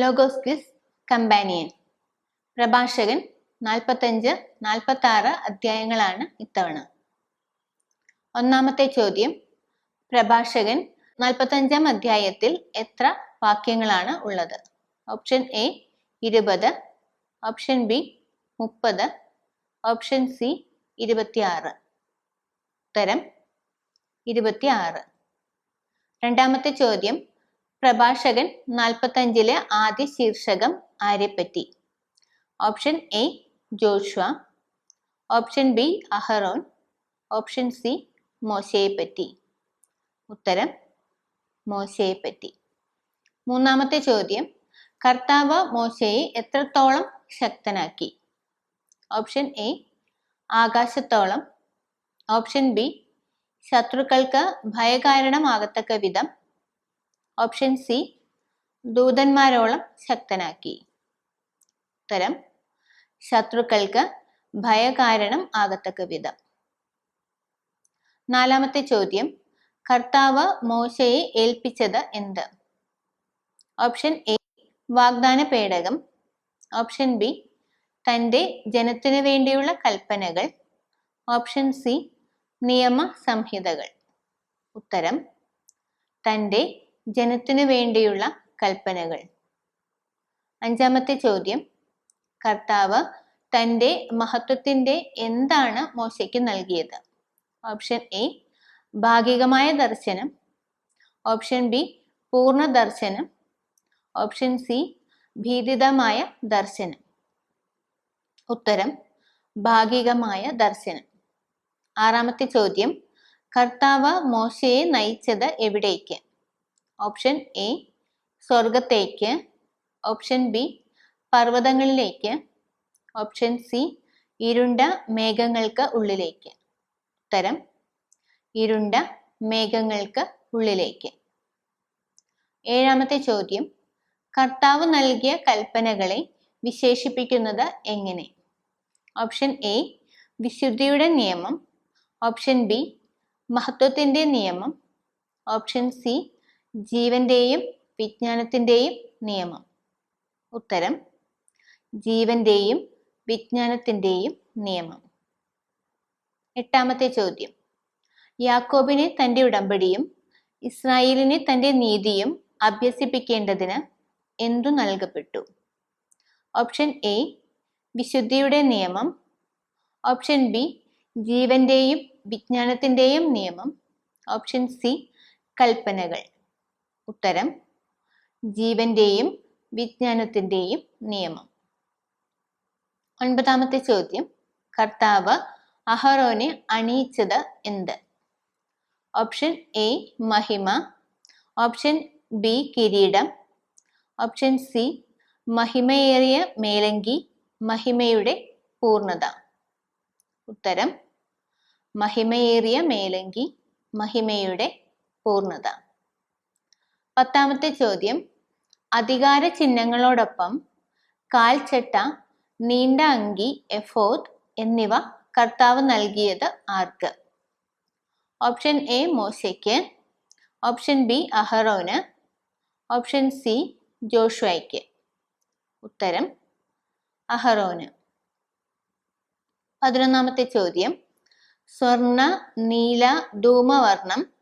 Logos quiz companion പ്രഭാഷകൻ നാൽപ്പത്തഞ്ച് നാൽപ്പത്തി ആറ് അധ്യായങ്ങളാണ് ഇത്തവണ. ഒന്നാമത്തെ ചോദ്യം. പ്രഭാഷകൻ നാൽപ്പത്തഞ്ചാം അധ്യായത്തിൽ എത്ര വാക്യങ്ങളാണ് ഉള്ളത്? ഓപ്ഷൻ എ ഇരുപത് ഓപ്ഷൻ ബി മുപ്പത് ഓപ്ഷൻ സി ഇരുപത്തിയാറ്. ഉത്തരം ഇരുപത്തിയാറ്. രണ്ടാമത്തെ ചോദ്യം. പ്രഭാഷകൻ നാൽപ്പത്തഞ്ചിലെ ആദ്യ ശീർഷകം ആരെപ്പറ്റി? Option A Joshua. Option B അഹറോൻ. Option C മോശയെപ്പറ്റി. ഉത്തരം മോശയെപ്പറ്റി. മൂന്നാമത്തെ ചോദ്യം കർത്താവ് മോശയെ എത്രത്തോളം ശക്തനാക്കി? ഓപ്ഷൻ എ ആകാശത്തോളം. ഓപ്ഷൻ ബി ശത്രുക്കൾക്ക് ഭയകാരണമാകത്തക്ക വിധം ഓപ്ഷൻ സി ദൂതന്മാരോളം ശക്തനാക്കി. ഉത്തരം ശത്രുക്കൾക്ക് ഭയകാരണം ആകത്തക്ക വിധം. നാലാമത്തെ ചോദ്യം കർത്താവ് മോശയെ ഏൽപ്പിച്ചത് എന്ത്? ഓപ്ഷൻ എ വാഗ്ദാന പേടകം. ഓപ്ഷൻ ബി തന്റെ ജനത്തിനു വേണ്ടിയുള്ള കൽപ്പനകൾ. ഓപ്ഷൻ സി നിയമ സംഹിതകൾ ഉത്തരം തന്റെ ജനത്തിനു വേണ്ടിയുള്ള കൽപ്പനകൾ. അഞ്ചാമത്തെ ചോദ്യം. കർത്താവ് തന്റെ മഹത്വത്തിന്റെ എന്താണ് മോശയ്ക്ക് നൽകിയത്? ഓപ്ഷൻ എ ഭാഗികമായ ദർശനം. ഓപ്ഷൻ ബി പൂർണ ദർശനം. ഓപ്ഷൻ സി ഭീതിതമായ ദർശനം. ഉത്തരം ഭാഗികമായ ദർശനം. ആറാമത്തെ ചോദ്യം. കർത്താവ് മോശയെ നയിച്ചത് എവിടേക്ക്? ഓപ്ഷൻ എ സ്വർഗത്തേക്ക് ഓപ്ഷൻ ബി പർവതങ്ങളിലേക്ക്. ഓപ്ഷൻ സി ഇരുണ്ട മേഘങ്ങൾക്ക് ഉള്ളിലേക്ക്. ഉത്തരം ഇരുണ്ട മേഘങ്ങൾക്ക് ഉള്ളിലേക്ക്. ഏഴാമത്തെ ചോദ്യം കർത്താവ് നൽകിയ കൽപ്പനകളെ വിശേഷിപ്പിക്കുന്നത് എങ്ങനെ? ഓപ്ഷൻ എ വിശുദ്ധിയുടെ നിയമം. ഓപ്ഷൻ ബി മഹത്വത്തിന്റെ നിയമം. ഓപ്ഷൻ സി ജീവന്റെയും വിജ്ഞാനത്തിന്റെയും നിയമം. ഉത്തരം ജീവന്റെയും വിജ്ഞാനത്തിന്റെയും നിയമം. എട്ടാമത്തെ ചോദ്യം. യാക്കോബിനെ തന്റെ ഉടമ്പടിയും ഇസ്രായേലിനെ തന്റെ നീതിയും അഭ്യസിപ്പിക്കേണ്ടതിന് എന്തു നൽകപ്പെട്ടു? ഓപ്ഷൻ എ വിശുദ്ധിയുടെ നിയമം. ഓപ്ഷൻ ബി ജീവന്റെയും വിജ്ഞാനത്തിന്റെയും നിയമം. ഓപ്ഷൻ സി കൽപ്പനകൾ. ഉത്തരം ജീവന്റെയും വിജ്ഞാനത്തിന്റെയും നിയമം. ഒൻപതാമത്തെ ചോദ്യം കർത്താവ് അഹറോനെ അണിയിച്ചത് എന്ത്? ഓപ്ഷൻ എ മഹിമ. ഓപ്ഷൻ ബി കിരീടം. ഓപ്ഷൻ സി മഹിമയേറിയ മേലങ്കി മഹിമയുടെ പൂർണത ഉത്തരം മഹിമയേറിയ മേലങ്കി മഹിമയുടെ പൂർണത. പത്താമത്തെ ചോദ്യം. അധികാര ചിഹ്നങ്ങളോടൊപ്പം കാൽച്ചട്ട നീണ്ട അങ്കി എഫോർട്ട് എന്നിവ കർത്താവ് നൽകിയത് ആർക്ക്? ഓപ്ഷൻ എ മോശയ്ക്ക് ഓപ്ഷൻ ബി അഹറോന് ഓപ്ഷൻ സി ജോഷ്വയ്ക്ക്. ഉത്തരം അഹറോന്. പതിനൊന്നാമത്തെ ചോദ്യം. സ്വർണ നീല ധൂമവർണം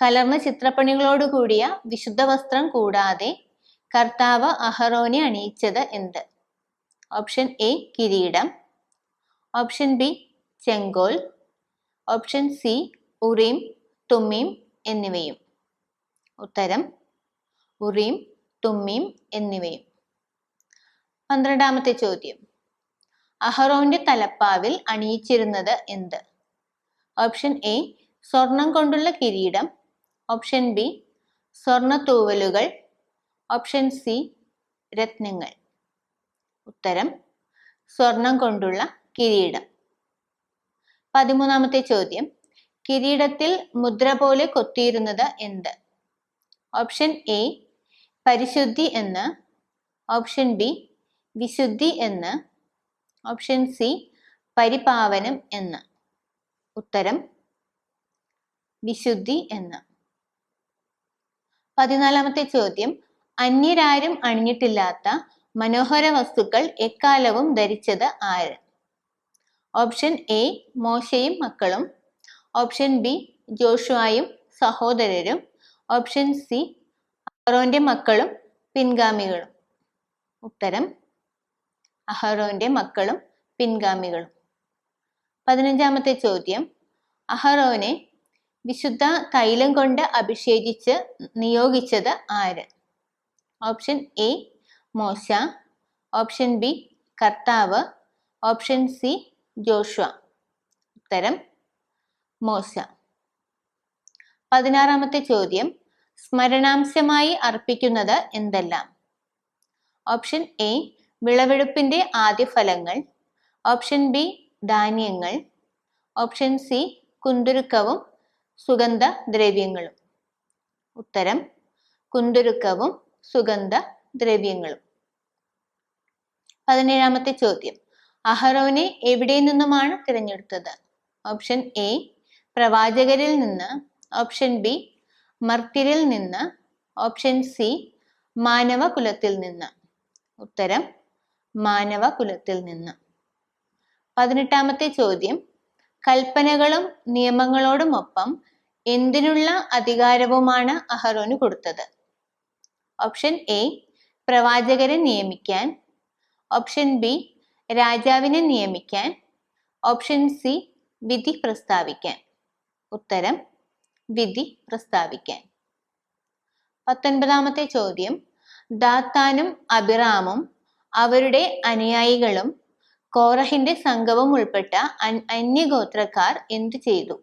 കലർന്ന ചിത്രപ്പണികളോട് കൂടിയ വിശുദ്ധ വസ്ത്രം കൂടാതെ കർത്താവ് അഹറോനെ അണിയിച്ചത് എന്ത്? ഓപ്ഷൻ എ കിരീടം. ഓപ്ഷൻ ബി ചെങ്കോൽ. ഓപ്ഷൻ സി ഉറീം തുമ്മീം എന്നിവയും. ഉത്തരം ഉറീം തുമ്മീം എന്നിവയും. പന്ത്രണ്ടാമത്തെ ചോദ്യം. അഹറോന്റെ തലപ്പാവിൽ അണിയിച്ചിരുന്നത് എന്ത്? ഓപ്ഷൻ എ സ്വർണം കൊണ്ടുള്ള കിരീടം. ഓപ്ഷൻ ബി സ്വർണ തൂവലുകൾ ഓപ്ഷൻ സി രത്നങ്ങൾ. ഉത്തരം സ്വർണം കൊണ്ടുള്ള കിരീടം. പതിമൂന്നാമത്തെ ചോദ്യം കിരീടത്തിൽ മുദ്ര പോലെ കൊത്തിയിരുന്നത് എന്ത്? ഓപ്ഷൻ എ പരിശുദ്ധി എന്ന്. ഓപ്ഷൻ ബി വിശുദ്ധി എന്ന്. ഓപ്ഷൻ സി പരിപാവനം എന്ന്. ഉത്തരം വിശുദ്ധി എന്ന്. പതിനാലാമത്തെ ചോദ്യം. അന്യരാരും അണിഞ്ഞിട്ടില്ലാത്ത മനോഹര വസ്തുക്കൾ എക്കാലവും ധരിച്ചത് ആര്? ഓപ്ഷൻ എ മോശയും മക്കളും. ഓപ്ഷൻ ബി ജോഷുവായും സഹോദരരും. ഓപ്ഷൻ സി അഹറോന്റെ മക്കളും പിൻഗാമികളും. ഉത്തരം അഹറോന്റെ മക്കളും പിൻഗാമികളും. പതിനഞ്ചാമത്തെ ചോദ്യം. അഹറോനെ വിശുദ്ധ തൈലം കൊണ്ട് അഭിഷേകിച്ച് നിയോഗിച്ചത് ആര്? ഓപ്ഷൻ എ മോശ. ഓപ്ഷൻ ബി കർത്താവ്. Option C Joshua. ഉത്തരം മോശ. പതിനാറാമത്തെ ചോദ്യം. സ്മരണാംശമായി അർപ്പിക്കുന്നത് എന്തെല്ലാം? ഓപ്ഷൻ എ വിളവെടുപ്പിന്റെ ആദ്യ ഫലങ്ങൾ. ഓപ്ഷൻ ബി ധാന്യങ്ങൾ. ഓപ്ഷൻ സി കുന്തുരുക്കവും. സുഗന്ധ ദ്രവ്യങ്ങളും ഉത്തരം കുന്തുരുക്കവും സുഗന്ധ ദ്രവ്യങ്ങളും പതിനേഴാമത്തെ ചോദ്യം. അഹറോനെ എവിടെ നിന്നുമാണ് തിരഞ്ഞെടുത്തത്? ഓപ്ഷൻ എ പ്രവാചകരിൽ നിന്ന്. ഓപ്ഷൻ ബി മർത്തിരിൽ നിന്ന്. ഓപ്ഷൻ സി മാനവ കുലത്തിൽ നിന്ന്. ഉത്തരം മാനവ കുലത്തിൽ നിന്ന്. പതിനെട്ടാമത്തെ ചോദ്യം. കൽപ്പനകളും നിയമങ്ങളോടുമൊപ്പം എന്തിനുള്ള അധികാരവുമാണ് അഹറോന് കൊടുത്തത്? ഓപ്ഷൻ എ പ്രവാചകരെ നിയമിക്കാൻ. ഓപ്ഷൻ ബി രാജാവിനെ നിയമിക്കാൻ. ഓപ്ഷൻ സി വിധി പ്രസ്താവിക്കാൻ. ഉത്തരം വിധി പ്രസ്താവിക്കാൻ. പത്തൊൻപതാമത്തെ ചോദ്യം. ദാത്താനും അബിറാമും അവരുടെ അനുയായികളും കോറഹിന്റെ സംഘവും ഉൾപ്പെട്ട അന്യഗോത്രക്കാർ എന്തു ചെയ്തു?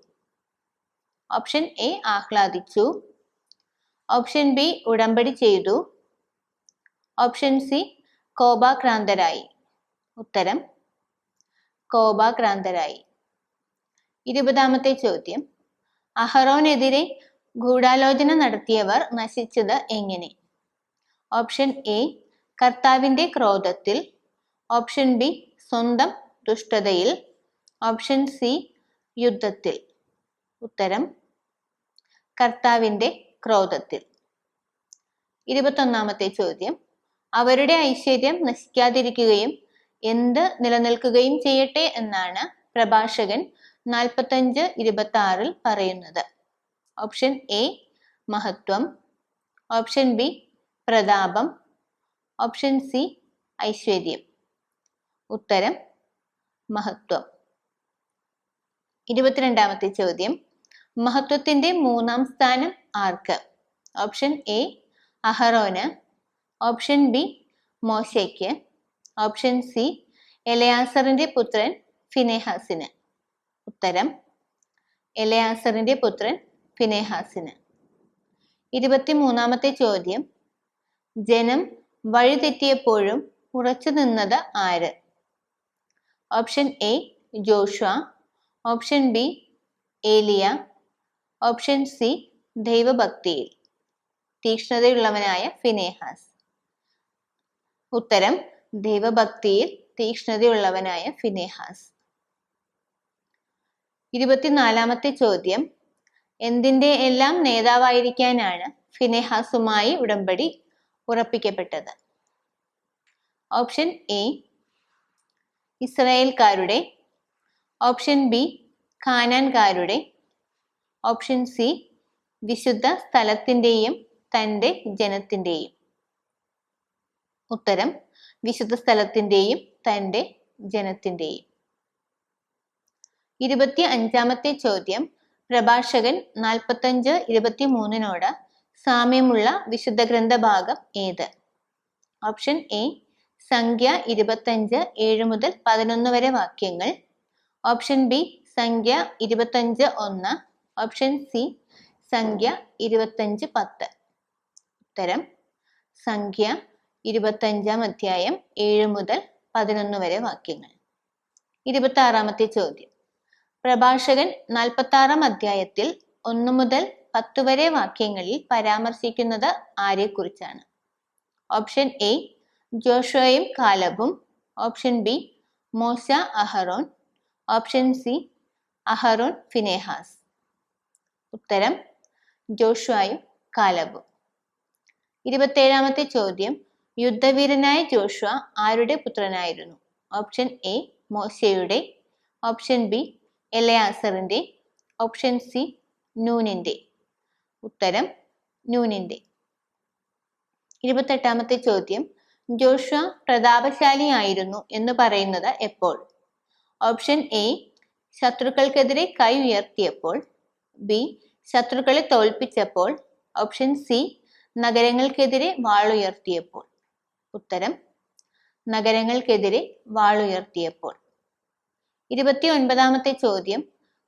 ഓപ്ഷൻ എ ആഹ്ലാദിച്ചു. ഓപ്ഷൻ ബി ഉടമ്പടി ചെയ്തു. ഓപ്ഷൻ സി കോപാക്രാന്തരായി. ഉത്തരം കോപാക്രാന്തരായി. ഇരുപതാമത്തെ ചോദ്യം. അഹറോനെതിരെ ഗൂഢാലോചന നടത്തിയവർ നശിച്ചത് എങ്ങനെ? ഓപ്ഷൻ എ കർത്താവിന്റെ ക്രോധത്തിൽ. ഓപ്ഷൻ ബി സ്വന്തം ദുഷ്ടതയിൽ. ഓപ്ഷൻ സി യുദ്ധത്തിൽ. ഉത്തരം കർത്താവിന്റെ ക്രോധത്തിൽ. ഇരുപത്തൊന്നാമത്തെ ചോദ്യം. അവരുടെ ഐശ്വര്യം നശിക്കാതിരിക്കുകയും എന്ത് നിലനിൽക്കുകയും ചെയ്യട്ടെ എന്നാണ് പ്രഭാഷകൻ നാൽപ്പത്തഞ്ച് ഇരുപത്തി ആറിൽ പറയുന്നത്. ഓപ്ഷൻ എ മഹത്വം. ഓപ്ഷൻ ബി പ്രതാപം. ഓപ്ഷൻ സി ഐശ്വര്യം. ഉത്തരം മഹത്വം. ഇരുപത്തിരണ്ടാമത്തെ ചോദ്യം. മഹത്വത്തിന്റെ മൂന്നാം സ്ഥാനം ആർക്ക്? ഓപ്ഷൻ എ അഹറോന്. ഓപ്ഷൻ ബി മോശയ്ക്ക്. ഓപ്ഷൻ സി എലയാസറിന്റെ പുത്രൻ ഫിനെഹാസിന്. ഉത്തരം എലയാസറിന്റെ പുത്രൻ ഫിനെഹാസിന്. ഇരുപത്തിമൂന്നാമത്തെ ചോദ്യം ജനം വഴിതെറ്റിയപ്പോഴും ഉറച്ചു നിന്നത് ആര്? ഓപ്ഷൻ എ ജോഷ ഓപ്ഷൻ ബി ഏലിയ. ഓപ്ഷൻ സി ദൈവഭക്തിയിൽ. തീക്ഷ്ണതയുള്ളവനായ ഫിനേഹാസ്. ഉത്തരം ദൈവഭക്തിയിൽ തീക്ഷ്ണതയുള്ളവനായ ഫിനേഹാസ്. ഇരുപത്തിനാലാമത്തെ ചോദ്യം. എന്തിന്റെ എല്ലാം നേതാവായിരിക്കാനാണ് ഫിനെഹാസുമായി ഉടമ്പടി ഉറപ്പിക്കപ്പെട്ടത്? ഓപ്ഷൻ എ ഇസ്രായേൽക്കാരുടെ. ഓപ്ഷൻ ബി ഖാനാൻകാരുടെ ഓപ്ഷൻ സി വിശുദ്ധ സ്ഥലത്തിന്റെയും തന്റെ ജനത്തിന്റെയും ഉത്തരം വിശുദ്ധ സ്ഥലത്തിന്റെയും തന്റെ ജനത്തിന്റെയും ഇരുപത്തി അഞ്ചാമത്തെ ചോദ്യം പ്രഭാഷകൻ നാൽപ്പത്തഞ്ച് ഇരുപത്തി മൂന്നിനോട് സാമ്യമുള്ള വിശുദ്ധ ഗ്രന്ഥഭാഗം ഏത്? ഓപ്ഷൻ എ സംഖ്യ ഇരുപത്തഞ്ച് ഏഴ് മുതൽ പതിനൊന്ന് വരെ വാക്യങ്ങൾ. ഓപ്ഷൻ ബി സംഖ്യ ഇരുപത്തഞ്ച് ഒന്ന് ഓപ്ഷൻ സി സംഖ്യ ഇരുപത്തഞ്ച് പത്ത്. ഉത്തരം സംഖ്യ ഇരുപത്തഞ്ചാം അധ്യായം ഏഴ് മുതൽ പതിനൊന്ന് വരെ വാക്യങ്ങൾ. ഇരുപത്തി ആറാമത്തെ ചോദ്യം. പ്രഭാഷകൻ നാൽപ്പത്തി ആറാം അധ്യായത്തിൽ ഒന്ന് മുതൽ പത്ത് വരെ വാക്യങ്ങളിൽ പരാമർശിക്കുന്നത് ആരെക്കുറിച്ചാണ്? ഓപ്ഷൻ എ ജോഷോയും കാലബും. ഓപ്ഷൻ ബി മോശ അഹറോൻ. Option C അഹറോൻ ഫിനേഹാസ്. ഉത്തരം ജോഷുവായും കാലബും. ഇരുപത്തേഴാമത്തെ ചോദ്യം യുദ്ധവീരനായ ജോഷുവ ആരുടെ പുത്രനായിരുന്നു? ഓപ്ഷൻ എ മോശയുടെ. ഓപ്ഷൻ ബി എലയാസറിന്റെ ഓപ്ഷൻ സി നൂനിന്റെ. ഉത്തരം നൂനിന്റെ. ഇരുപത്തെട്ടാമത്തെ ചോദ്യം ജോഷുവ പ്രതാപശാലിയായിരുന്നു എന്ന് പറയുന്നത് എപ്പോൾ? ഓപ്ഷൻ എ ശത്രുക്കൾക്കെതിരെ കൈ ഉയർത്തിയപ്പോൾ. ബി ശത്രുക്കളെ തോൽപ്പിച്ചപ്പോൾ ഓപ്ഷൻ സി നഗരങ്ങൾക്കെതിരെ വാളുയർത്തിയപ്പോൾ. ഉത്തരം നഗരങ്ങൾക്കെതിരെ വാളുയർത്തിയപ്പോൾ. ഇരുപത്തി ഒൻപതാമത്തെ ചോദ്യം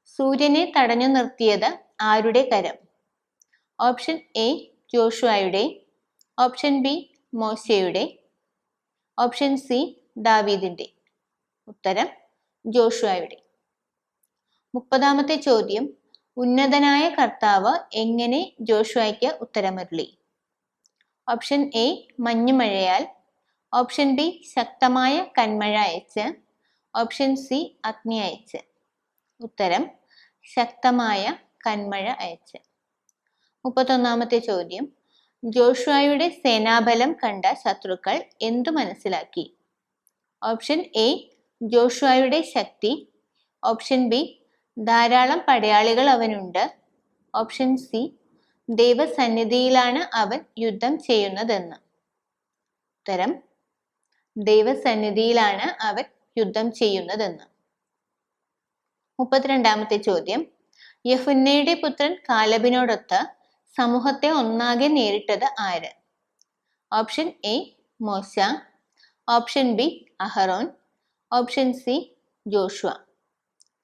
സൂര്യനെ തടഞ്ഞു നിർത്തിയത് ആരുടെ കരം? ഓപ്ഷൻ എ ജോഷുവയുടെ. ഓപ്ഷൻ ബി മോശയുടെ. ഓപ്ഷൻ സി ദാവീദിന്റെ ഉത്തരം ജോഷുവയുടെ. മുപ്പതാമത്തെ ചോദ്യം ഉന്നതനായ കർത്താവ് എങ്ങനെ ജോഷുവയ്ക്ക് ഉത്തരമരുളി? ഓപ്ഷൻ എ മഞ്ഞുമഴയാൽ. ഓപ്ഷൻ ബി ശക്തമായ കന്മഴ അയച്ച്. ഓപ്ഷൻ സി അഗ്നി അയച്ച്. ഉത്തരം ശക്തമായ കന്മഴ അയച്ച്. മുപ്പത്തൊന്നാമത്തെ ചോദ്യം. ജോഷുവയുടെ സേനാബലം കണ്ട ശത്രുക്കൾ എന്തു മനസ്സിലാക്കി? ഓപ്ഷൻ എ ജോഷുവയുടെ ശക്തി. ഓപ്ഷൻ ബി ധാരാളം പടയാളികൾ അവനുണ്ട്. ഓപ്ഷൻ സി ദൈവസന്നിധിയിലാണ് അവൻ യുദ്ധം ചെയ്യുന്നതെന്ന്. ഉത്തരം ദൈവസന്നിധിയിലാണ് അവൻ യുദ്ധം ചെയ്യുന്നതെന്ന്. മുപ്പത്തിരണ്ടാമത്തെ ചോദ്യം യഫുന്നയുടെ പുത്രൻ കാലബിനോടൊത്ത് സമൂഹത്തെ ഒന്നാകെ നേരിട്ടത് ആര്? ഓപ്ഷൻ എ മോശ. Option B അഹറോൻ. Option C Joshua.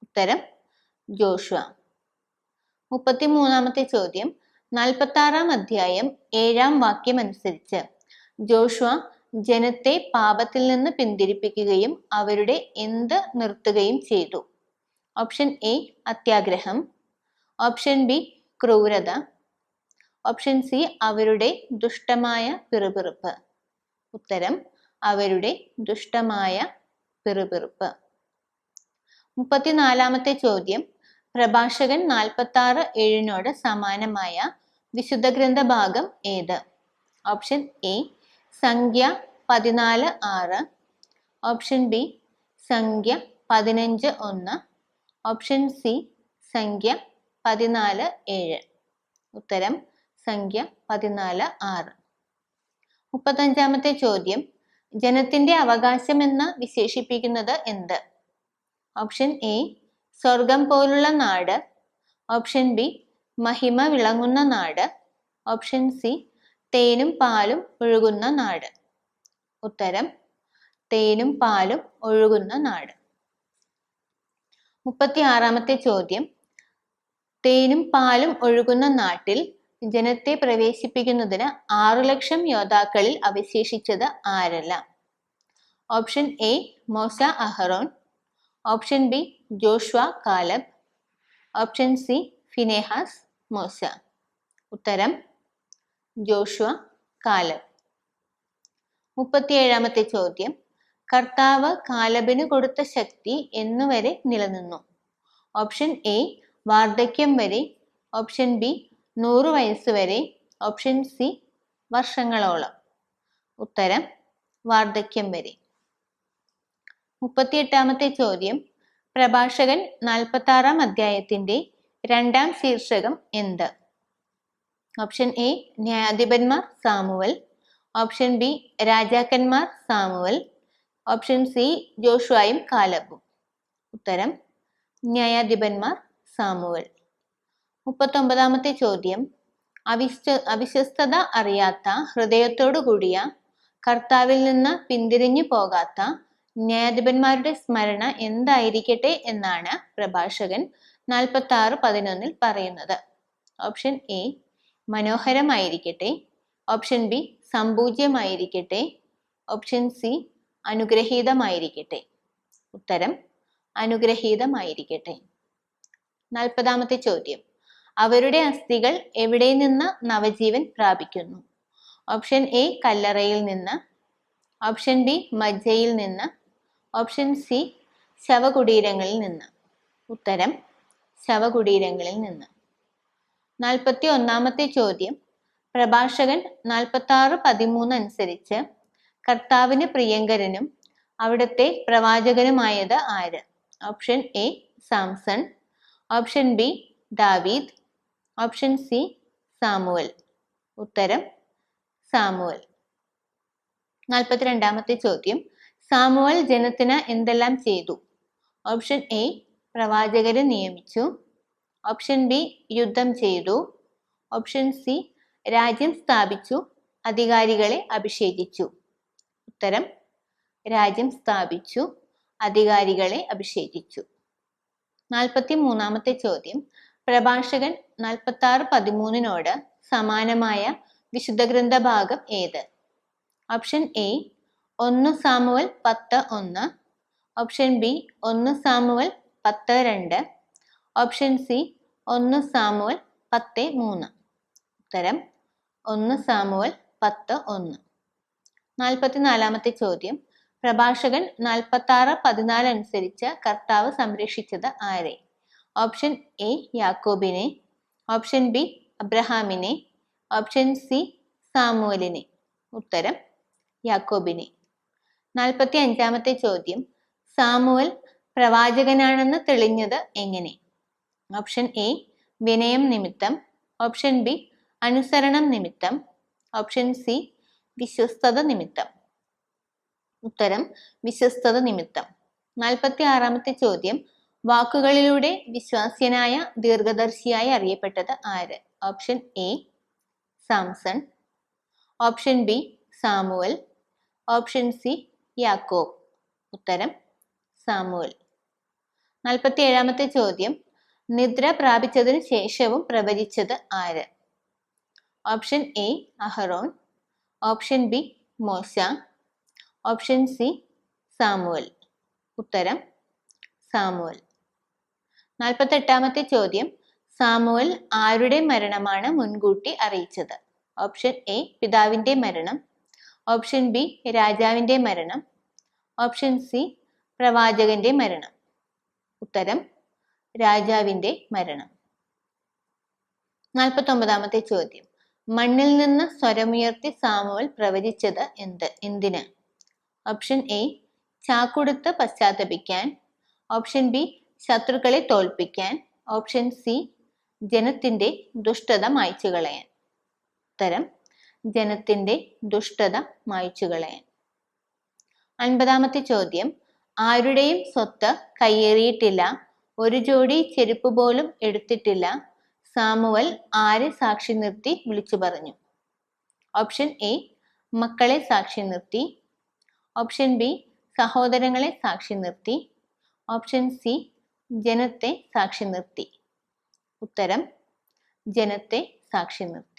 ഉത്തരം ജോഷുവ. മുപ്പത്തിമൂന്നാമത്തെ ചോദ്യം. നാൽപ്പത്തി ആറാം അധ്യായം ഏഴാം വാക്യം അനുസരിച്ച് ജോഷുവ ജനത്തെ പാപത്തിൽ നിന്ന് പിന്തിരിപ്പിക്കുകയും അവരുടെ എന്ത് നിർത്തുകയും ചെയ്തു. ഓപ്ഷൻ എ അത്യാഗ്രഹം. ഓപ്ഷൻ ബി ക്രൂരത. ഓപ്ഷൻ സി അവരുടെ ദുഷ്ടമായ പിറുപിറുപ്പ്. ഉത്തരം അവരുടെ ദുഷ്ടമായ പിറുപിറുപ്പ്. മുപ്പത്തിനാലാമത്തെ ചോദ്യം. പ്രഭാഷകൻ നാൽപ്പത്തി ആറ് ഏഴിനോട് സമാനമായ വിശുദ്ധ ഗ്രന്ഥ ഭാഗം ഏത്? ഓപ്ഷൻ എ സംഖ്യ പതിനാല് ആറ്. ഓപ്ഷൻ ബി സംഖ്യ പതിനഞ്ച് ഒന്ന്. ഓപ്ഷൻ സി സംഖ്യ പതിനാല് ഏഴ്. ഉത്തരം സംഖ്യ പതിനാല് ആറ്. മുപ്പത്തഞ്ചാമത്തെ ചോദ്യം ജനത്തിന്റെ അവകാശമെന്ന് വിശേഷിപ്പിക്കുന്നത് എന്ത്? ഓപ്ഷൻ എ സ്വർഗം പോലുള്ള നാട്. ഓപ്ഷൻ ബി മഹിമ വിളങ്ങുന്ന നാട്. ഓപ്ഷൻ സി തേനും പാലും ഒഴുകുന്ന നാട്. ഉത്തരം തേനും പാലും ഒഴുകുന്ന നാട്. മുപ്പത്തി ആറാമത്തെ ചോദ്യം. തേനും പാലും ഒഴുകുന്ന നാട്ടിൽ ജനത്തെ പ്രവേശിപ്പിക്കുന്നതിന് ആറു ലക്ഷം യോദ്ധാക്കളിൽ അവശേഷിച്ചത് ആരല്ല? ഓപ്ഷൻ എ മോസ അഹറോൻ. Option B Joshua Caleb option C ഫിനേഹാസ് മോസ ഉത്തരം ജോഷ്വ കാലബ് മുപ്പത്തിയേഴാമത്തെ ചോദ്യം. കർത്താവ് കാലബിന് കൊടുത്ത ശക്തി എന്നുവരെ നിലനിന്നു. ഓപ്ഷൻ എ വാർദ്ധക്യം വരെ. ഓപ്ഷൻ ബി നൂറ് വയസ്സ് വരെ. ഓപ്ഷൻ സി വർഷങ്ങളോളം. ഉത്തരം വാർദ്ധക്യം വരെ. മുപ്പത്തിയെട്ടാമത്തെ ചോദ്യം. പ്രഭാഷകൻ നാൽപ്പത്തി ആറാം അധ്യായത്തിന്റെ രണ്ടാം ശീർഷകം എന്ത്? ഓപ്ഷൻ എ ന്യായാധിപന്മാർ സാമുവൽ. ഓപ്ഷൻ ബി രാജാക്കന്മാർ സാമുവൽ. ഓപ്ഷൻ സി ജോഷുവായും കാലബും. ഉത്തരം ന്യായാധിപന്മാർ സാമുവൽ. മുപ്പത്തൊമ്പതാമത്തെ ചോദ്യം. അവിശ്വ അവിശ്വസ്തത അറിയാത്ത ഹൃദയത്തോടു കൂടിയ കർത്താവിൽ നിന്ന് പിന്തിരിഞ്ഞു പോകാത്ത ന്യായാധിപന്മാരുടെ സ്മരണ എന്തായിരിക്കട്ടെ എന്നാണ് പ്രഭാഷകൻ നാൽപ്പത്തി ആറ് പതിനൊന്നിൽ പറയുന്നത്. ഓപ്ഷൻ എ മനോഹരമായിരിക്കട്ടെ. ഓപ്ഷൻ ബി സമ്പൂജ്യമായിരിക്കട്ടെ. ഓപ്ഷൻ സി അനുഗ്രഹീതമായിരിക്കട്ടെ. ഉത്തരം അനുഗ്രഹീതമായിരിക്കട്ടെ. നാൽപ്പതാമത്തെ ചോദ്യം. അവരുടെ അസ്ഥികൾ എവിടെ നിന്ന് നവജീവൻ പ്രാപിക്കുന്നു? ഓപ്ഷൻ എ കല്ലറയിൽ നിന്ന്. ഓപ്ഷൻ ബി മജ്ജയിൽ നിന്ന്. ഓപ്ഷൻ സി ശവകുടീരങ്ങളിൽ നിന്ന്. ഉത്തരം ശവകുടീരങ്ങളിൽ നിന്ന്. നാൽപ്പത്തി ഒന്നാമത്തെ ചോദ്യം പ്രഭാഷകൻ നാൽപ്പത്തി ആറ് പതിമൂന്ന് അനുസരിച്ച് കർത്താവിന് പ്രിയങ്കരനും അവിടുത്തെ പ്രവാചകനുമായത് ആര്? Option A Samson. Option B ദാവീദ്. Option C Samuel. ഉത്തരം സാമുവൽ. നാൽപ്പത്തിരണ്ടാമത്തെ ചോദ്യം സാമുവൽ ജനത്തിന് എന്തെല്ലാം ചെയ്തു? ഓപ്ഷൻ എ പ്രവാചകരെ നിയമിച്ചു. ഓപ്ഷൻ ബി യുദ്ധം ചെയ്തു. ഓപ്ഷൻ സി രാജ്യം സ്ഥാപിച്ചു. അധികാരികളെ അഭിഷേകിച്ചു. ഉത്തരം രാജ്യം സ്ഥാപിച്ചു. അധികാരികളെ അഭിഷേകിച്ചു. നാൽപ്പത്തി മൂന്നാമത്തെ ചോദ്യം. പ്രഭാഷകൻ നാൽപ്പത്തി ആറ് പതിമൂന്നിനോട് സമാനമായ വിശുദ്ധ ഗ്രന്ഥ ഭാഗം ഏത്? ഓപ്ഷൻ എ ഒന്ന് സാമുവൽ പത്ത് ഒന്ന്. ഓപ്ഷൻ ബി ഒന്ന് സാമുവൽ പത്ത് രണ്ട്. ഓപ്ഷൻ സി ഒന്ന് സാമുവൽ പത്ത് മൂന്ന്. ഉത്തരം ഒന്ന് സാമുവൽ പത്ത് ഒന്ന്. നാൽപ്പത്തിനാലാമത്തെ ചോദ്യം. പ്രഭാഷകൻ നാൽപ്പത്തി ആറ് പതിനാല് അനുസരിച്ച് കർത്താവ് സംരക്ഷിച്ചത് ആരെ? ഓപ്ഷൻ എ യാക്കോബിനെ. ഓപ്ഷൻ ബി അബ്രഹാമിനെ. ഓപ്ഷൻ സി സാമുവലിനെ. ഉത്തരം യാക്കോബിനെ. നാൽപ്പത്തി അഞ്ചാമത്തെ ചോദ്യം. സാമുവൽ പ്രവാചകനാണെന്ന് തെളിഞ്ഞത് എങ്ങനെ? ഓപ്ഷൻ എ വിനയം നിമിത്തം. ഓപ്ഷൻ ബി അനുസരണം നിമിത്തം. ഓപ്ഷൻ സി വിശ്വസ്തത നിമിത്തം. ഉത്തരം വിശ്വസ്തത നിമിത്തം. നാൽപ്പത്തി ആറാമത്തെ ചോദ്യം. വാക്കുകളിലൂടെ വിശ്വാസ്യനായ ദീർഘദർശിയായി അറിയപ്പെട്ടത് ആര്? Option A Samson. Option B Samuel. Option C യാക്കോബ് ഉത്തരം സാമുവൽ. നാൽപ്പത്തി ഏഴാമത്തെ ചോദ്യം നിദ്ര പ്രാപിച്ചതിന് ശേഷവും പ്രവചിച്ചത് ആര്? ഓപ്ഷൻ എ അഹറോൺ ഓപ്ഷൻ ബി മോശ. Option C Samuel. ഉത്തരം സാമുവൽ. നാൽപ്പത്തെട്ടാമത്തെ ചോദ്യം സാമുവൽ ആരുടെ മരണമാണ് മുൻകൂട്ടി അറിയിച്ചത്? ഓപ്ഷൻ എ പിതാവിന്റെ മരണം. ഓപ്ഷൻ ബി രാജാവിന്റെ മരണം. ഓപ്ഷൻ സി പ്രവാചകന്റെ മരണം. ഉത്തരം രാജാവിന്റെ മരണം. നാൽപ്പത്തൊമ്പതാമത്തെ ചോദ്യം. മണ്ണിൽ നിന്ന് സ്വരമുയർത്തി സാമുവൽ പ്രവചിച്ചത് എന്ത്? എന്തിന്? ഓപ്ഷൻ എ ചാക്കുടുത്ത് പശ്ചാത്തപിക്കാൻ. ഓപ്ഷൻ ബി ശത്രുക്കളെ തോൽപ്പിക്കാൻ. ഓപ്ഷൻ സി ജനത്തിന്റെ ദുഷ്ടത മായ്ച്ചു കളയാൻ ഉത്തരം ജനത്തിന്റെ ദുഷ്ടത മായ്ച്ചു കളയാൻ. അൻപതാമത്തെ ചോദ്യം. ആരുടെയും സ്വത്ത് കയ്യേറിയിട്ടില്ല. ഒരു ജോഡി ചെരുപ്പ് പോലും എടുത്തിട്ടില്ല. സാമുവൽ ആരെ സാക്ഷി നിർത്തി വിളിച്ചു പറഞ്ഞു? ഓപ്ഷൻ എ മക്കളെ സാക്ഷി നിർത്തി. ഓപ്ഷൻ ബി സഹോദരങ്ങളെ സാക്ഷി നിർത്തി. ഓപ്ഷൻ സി ജനത്തെ സാക്ഷി നിർത്തി. ഉത്തരം ജനത്തെ സാക്ഷി നിർത്തി.